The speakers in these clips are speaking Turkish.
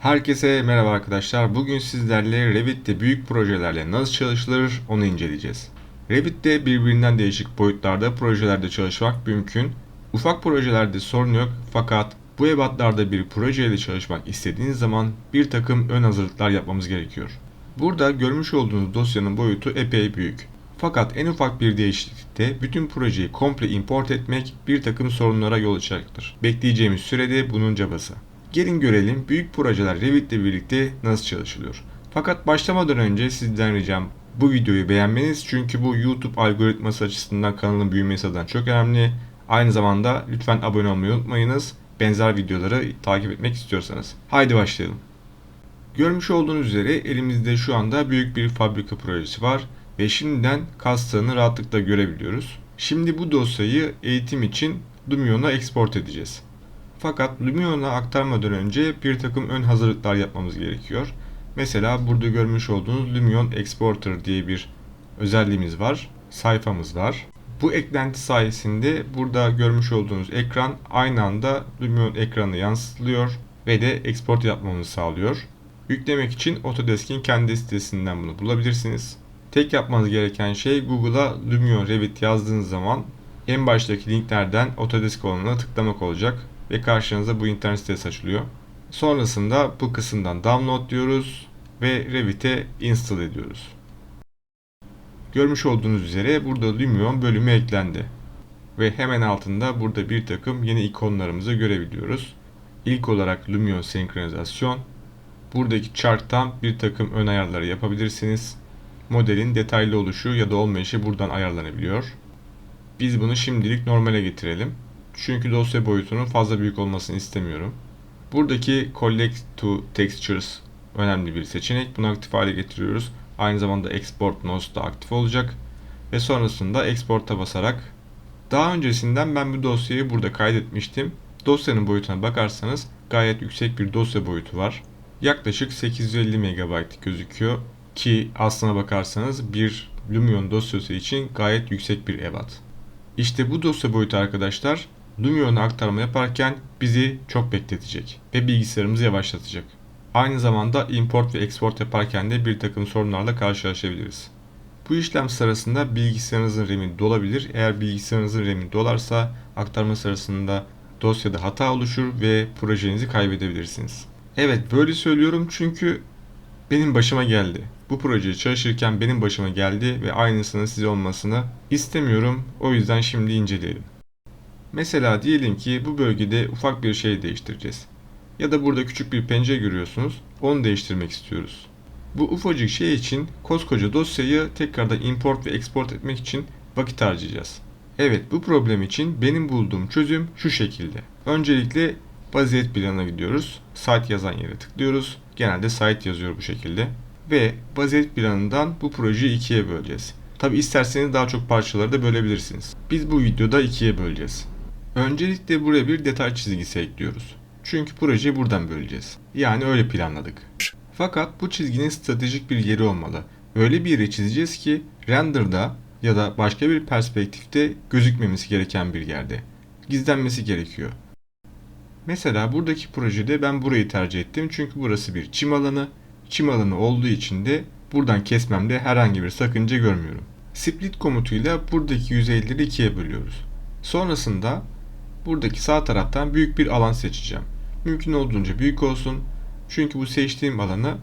Herkese merhaba arkadaşlar. Bugün sizlerle Revit'te büyük projelerle nasıl çalışılır onu inceleyeceğiz. Revit'te birbirinden değişik boyutlarda projelerde çalışmak mümkün. Ufak projelerde sorun yok fakat bu ebatlarda bir projeyle çalışmak istediğiniz zaman bir takım ön hazırlıklar yapmamız gerekiyor. Burada görmüş olduğunuz dosyanın boyutu epey büyük. Fakat en ufak bir değişiklikte bütün projeyi komple import etmek bir takım sorunlara yol açacaktır. Bekleyeceğimiz sürede bunun cabası. Gelin görelim büyük projeler Revit ile birlikte nasıl çalışılıyor. Fakat başlamadan önce sizden ricam bu videoyu beğenmeniz çünkü bu YouTube algoritması açısından kanalın büyümesi adına çok önemli. Aynı zamanda lütfen abone olmayı unutmayınız. Benzer videoları takip etmek istiyorsanız. Haydi başlayalım. Görmüş olduğunuz üzere elimizde şu anda büyük bir fabrika projesi var ve şimdiden kastığını rahatlıkla görebiliyoruz. Şimdi bu dosyayı eğitim için Lumion'a export edeceğiz. Fakat Lumion'a aktarmadan önce bir takım ön hazırlıklar yapmamız gerekiyor. Mesela burada görmüş olduğunuz Lumion Exporter diye bir özelliğimiz var. Sayfamız var. Bu eklenti sayesinde burada görmüş olduğunuz ekran aynı anda Lumion ekranı yansıtılıyor ve de export yapmamızı sağlıyor. Yüklemek için Autodesk'in kendi sitesinden bunu bulabilirsiniz. Tek yapmanız gereken şey Google'a Lumion Revit yazdığınız zaman en baştaki linklerden Autodesk olanına tıklamak olacak ve karşınıza bu internet sitesi açılıyor. Sonrasında bu kısımdan download diyoruz ve Revit'e install ediyoruz. Görmüş olduğunuz üzere burada Lumion bölümü eklendi. Ve hemen altında burada bir takım yeni ikonlarımızı görebiliyoruz. İlk olarak Lumion senkronizasyon. Buradaki chart'tan bir takım ön ayarları yapabilirsiniz. Modelin detaylı oluşu ya da olmayışı buradan ayarlanabiliyor. Biz bunu şimdilik normale getirelim. Çünkü dosya boyutunun fazla büyük olmasını istemiyorum. Buradaki Collect to Textures önemli bir seçenek. Bunu aktif hale getiriyoruz. Aynı zamanda Export Notes da aktif olacak. Ve sonrasında Export'a basarak daha öncesinden ben bu dosyayı burada kaydetmiştim. Dosyanın boyutuna bakarsanız gayet yüksek bir dosya boyutu var. Yaklaşık 850 MB gözüküyor ki aslına bakarsanız bir Lumion dosyası için gayet yüksek bir ebat. İşte bu dosya boyutu arkadaşlar Lumion'a aktarma yaparken bizi çok bekletecek ve bilgisayarımızı yavaşlatacak. Aynı zamanda import ve export yaparken de bir takım sorunlarla karşılaşabiliriz. Bu işlem sırasında bilgisayarınızın RAM'i dolabilir. Eğer bilgisayarınızın RAM'i dolarsa aktarma sırasında dosyada hata oluşur ve projenizi kaybedebilirsiniz. Evet böyle söylüyorum çünkü benim başıma geldi. Bu projeye çalışırken benim başıma geldi ve aynısının size olmasını istemiyorum. O yüzden şimdi inceleyelim. Mesela diyelim ki bu bölgede ufak bir şey değiştireceğiz. Ya da burada küçük bir pencere görüyorsunuz. Onu değiştirmek istiyoruz. Bu ufacık şey için koskoca dosyayı tekrardan import ve export etmek için vakit harcayacağız. Evet bu problem için benim bulduğum çözüm şu şekilde. Öncelikle vaziyet planına gidiyoruz. Site yazan yere tıklıyoruz. Genelde site yazıyor bu şekilde. Ve vaziyet planından bu projeyi ikiye böleceğiz. Tabi isterseniz daha çok parçaları da bölebilirsiniz. Biz bu videoda ikiye böleceğiz. Öncelikle buraya bir detay çizgisi ekliyoruz. Çünkü projeyi buradan böleceğiz. Yani öyle planladık. Fakat bu çizginin stratejik bir yeri olmalı. Öyle bir yere çizeceğiz ki render'da ya da başka bir perspektifte gözükmemesi gereken bir yerde. Gizlenmesi gerekiyor. Mesela buradaki projede ben burayı tercih ettim çünkü burası bir çim alanı. Çim alanı olduğu için de buradan kesmemde herhangi bir sakınca görmüyorum. Split komutuyla buradaki yüzeyleri ikiye bölüyoruz. Sonrasında buradaki sağ taraftan büyük bir alan seçeceğim. Mümkün olduğunca büyük olsun. Çünkü bu seçtiğim alanı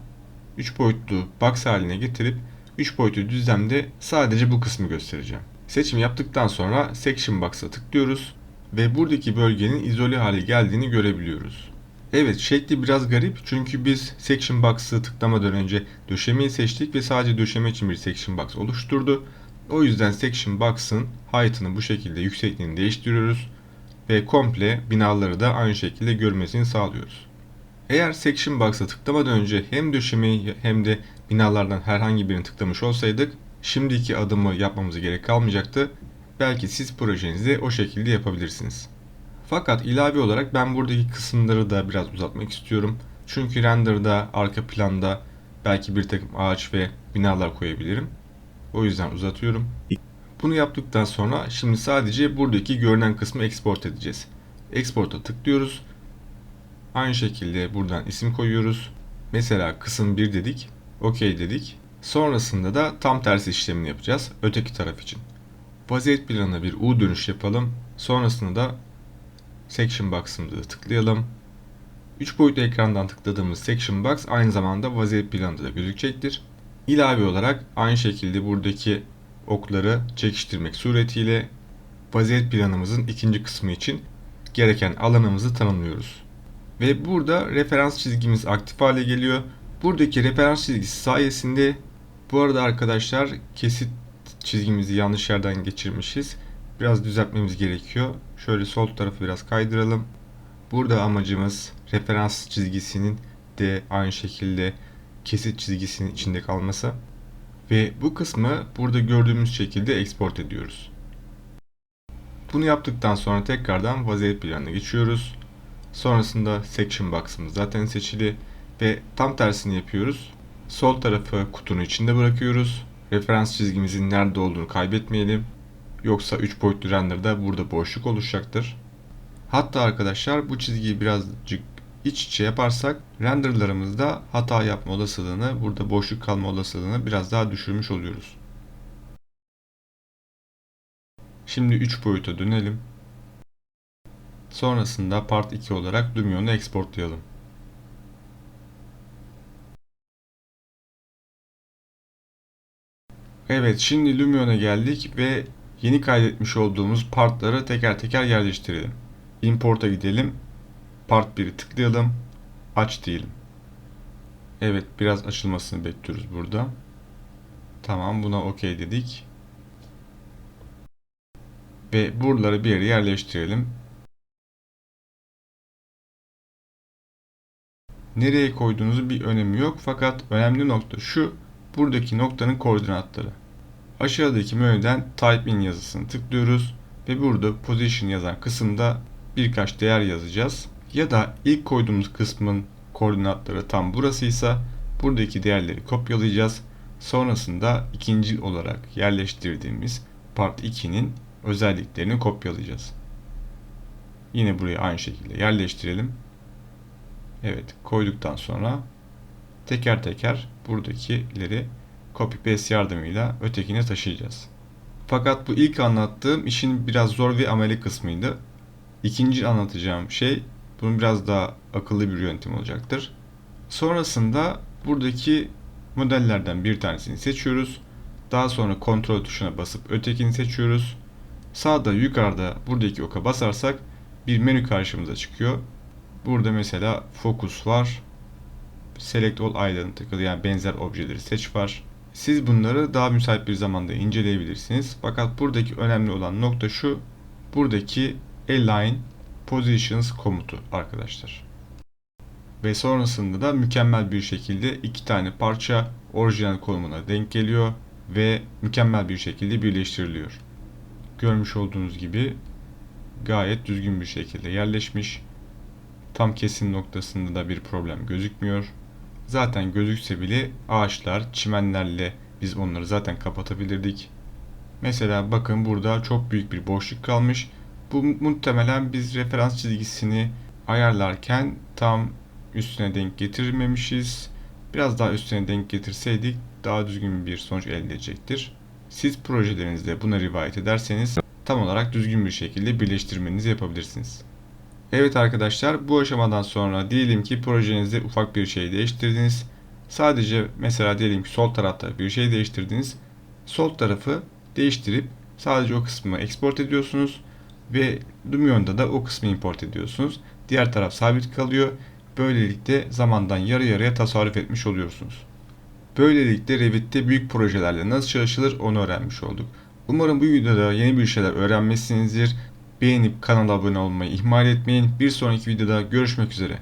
3 boyutlu box haline getirip 3 boyutlu düzlemde sadece bu kısmı göstereceğim. Seçim yaptıktan sonra Section Box'a tıklıyoruz ve buradaki bölgenin izole hale geldiğini görebiliyoruz. Evet şekli biraz garip çünkü biz Section Box'ı tıklamadan önce döşemeyi seçtik ve sadece döşeme için bir Section Box oluşturdu. O yüzden Section Box'ın height'ını bu şekilde yüksekliğini değiştiriyoruz ve komple binaları da aynı şekilde görmesini sağlıyoruz. Eğer Section Box'a tıklamadan önce hem döşemeyi hem de binalardan herhangi birini tıklamış olsaydık şimdiki adımı yapmamıza gerek kalmayacaktı. Belki siz projenizi o şekilde yapabilirsiniz. Fakat ilave olarak ben buradaki kısımları da biraz uzatmak istiyorum. Çünkü render'da arka planda belki bir takım ağaç ve binalar koyabilirim. O yüzden uzatıyorum. Bunu yaptıktan sonra şimdi sadece buradaki görünen kısmı export edeceğiz. Export'a tıklıyoruz Aynı şekilde buradan isim koyuyoruz. Mesela kısım 1 dedik. OK dedik. Sonrasında da tam tersi işlemini yapacağız öteki taraf için. Vaziyet planına bir U dönüş yapalım. Sonrasında da Section Box'ımızı tıklayalım. 3 boyutlu ekrandan tıkladığımız Section Box aynı zamanda vaziyet planında da gözükecektir. İlave olarak aynı şekilde buradaki okları çekiştirmek suretiyle vaziyet planımızın ikinci kısmı için gereken alanımızı tanımlıyoruz. Ve burada referans çizgimiz aktif hale geliyor. Buradaki referans çizgisi sayesinde bu arada arkadaşlar kesit çizgimizi yanlış yerden geçirmişiz. Biraz düzeltmemiz gerekiyor. Şöyle sol tarafı biraz kaydıralım. Burada amacımız referans çizgisinin de aynı şekilde kesit çizgisinin içinde kalması. Ve bu kısmı burada gördüğümüz şekilde export ediyoruz. Bunu yaptıktan sonra tekrardan vaziyet planına geçiyoruz. Sonrasında section box'ımız zaten seçili ve tam tersini yapıyoruz. Sol tarafı kutunun içinde bırakıyoruz. Referans çizgimizin nerede olduğunu kaybetmeyelim. Yoksa 3 boyutlu renderda burada boşluk oluşacaktır. Hatta arkadaşlar bu çizgiyi birazcık iç içe yaparsak renderlarımızda hata yapma olasılığını, burada boşluk kalma olasılığını biraz daha düşürmüş oluyoruz. Şimdi 3 boyuta dönelim. Sonrasında part 2 olarak Lumion'u exportlayalım. Evet şimdi Lumion'a geldik ve yeni kaydetmiş olduğumuz partları teker teker yerleştirelim. Import'a gidelim. Part 1'i tıklayalım. Aç diyelim. Evet biraz açılmasını bekliyoruz burada. Tamam buna OK dedik. Ve buraları bir yere yerleştirelim. Nereye koyduğunuzun bir önemi yok fakat önemli nokta şu. Buradaki noktanın koordinatları. Aşağıdaki menüden Type in yazısını tıklıyoruz ve burada Position yazan kısımda birkaç değer yazacağız. Ya da ilk koyduğumuz kısmın koordinatları tam burasıysa buradaki değerleri kopyalayacağız. Sonrasında ikinci olarak yerleştirdiğimiz Part 2'nin özelliklerini kopyalayacağız. Yine buraya aynı şekilde yerleştirelim. Evet koyduktan sonra teker teker buradakileri copy paste yardımıyla ötekine taşıyacağız. Fakat bu ilk anlattığım işin biraz zor ve ameli kısmıydı. İkinci anlatacağım şey bunun biraz daha akıllı bir yöntem olacaktır. Sonrasında buradaki modellerden bir tanesini seçiyoruz. Daha sonra kontrol tuşuna basıp ötekini seçiyoruz. Sağda yukarıda buradaki oka basarsak bir menü karşımıza çıkıyor. Burada mesela focus var. Select all item'ı tıkladı yani benzer objeleri seç var. Siz bunları daha müsait bir zamanda inceleyebilirsiniz. Fakat buradaki önemli olan nokta şu. Buradaki align positions komutu arkadaşlar. Ve sonrasında da mükemmel bir şekilde iki tane parça orijinal konumuna denk geliyor ve mükemmel bir şekilde birleştiriliyor. Görmüş olduğunuz gibi gayet düzgün bir şekilde yerleşmiş. Tam kesim noktasında da bir problem gözükmüyor. Zaten gözükse bile ağaçlar, çimenlerle biz onları zaten kapatabilirdik. Mesela bakın burada çok büyük bir boşluk kalmış. Bu muhtemelen biz referans çizgisini ayarlarken tam üstüne denk getirmemişiz. Biraz daha üstüne denk getirseydik daha düzgün bir sonuç elde edecektir. Siz projelerinizde buna rivayet ederseniz tam olarak düzgün bir şekilde birleştirmenizi yapabilirsiniz. Evet arkadaşlar bu aşamadan sonra diyelim ki projenizde ufak bir şey değiştirdiniz. Sadece mesela diyelim ki sol tarafta bir şey değiştirdiniz. Sol tarafı değiştirip sadece o kısmı export ediyorsunuz ve Lumion'da da o kısmı import ediyorsunuz. Diğer taraf sabit kalıyor. Böylelikle zamandan yarı yarıya tasarruf etmiş oluyorsunuz. Böylelikle Revit'te büyük projelerle nasıl çalışılır onu öğrenmiş olduk. Umarım bu videoda yeni bir şeyler öğrenmişsinizdir. Beğenip kanala abone olmayı ihmal etmeyin. Bir sonraki videoda görüşmek üzere.